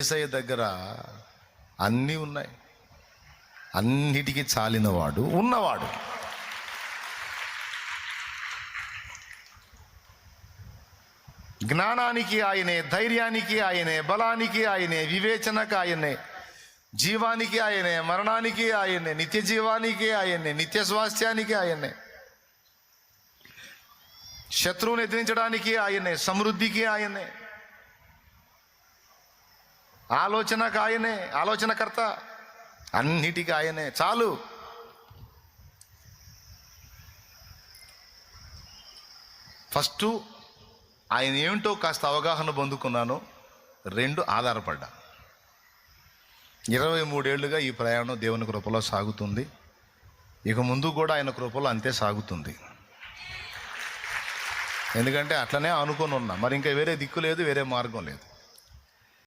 ఏసయ్య దగ్గర అన్నీ ఉన్నాయి. అన్నిటికీ చాలినవాడు ఉన్నవాడు. జ్ఞానానికి ఆయనే ధైర్యానికి ఆయనే బలానికి ఆయనే వివేచనకు ఆయనే జీవానికి ఆయనే మరణానికి ఆయనే నిత్య జీవానికి ఆయనే నిత్య స్వాస్థ్యానికి ఆయనే శత్రువుని ఎదిరించడానికి ఆయనే సమృద్ధికి ఆయనే ఆలోచనకు ఆయనే ఆలోచనకర్త. అన్నిటికీ ఆయనే. చాలు. ఫస్ట్ ఆయన ఏమిటో కాస్త అవగాహన పొందుకున్నాను. రెండు ఆధారపడ్డా. ఇరవై మూడేళ్ళుగా ఈ ప్రయాణం దేవుని కృపలో సాగుతుంది. ఇక ముందు కూడా ఆయన కృపలో అంతే సాగుతుంది. ఎందుకంటే అట్లనే అనుకొని ఉన్నా. మరి ఇంకా వేరే దిక్కు లేదు వేరే మార్గం లేదు.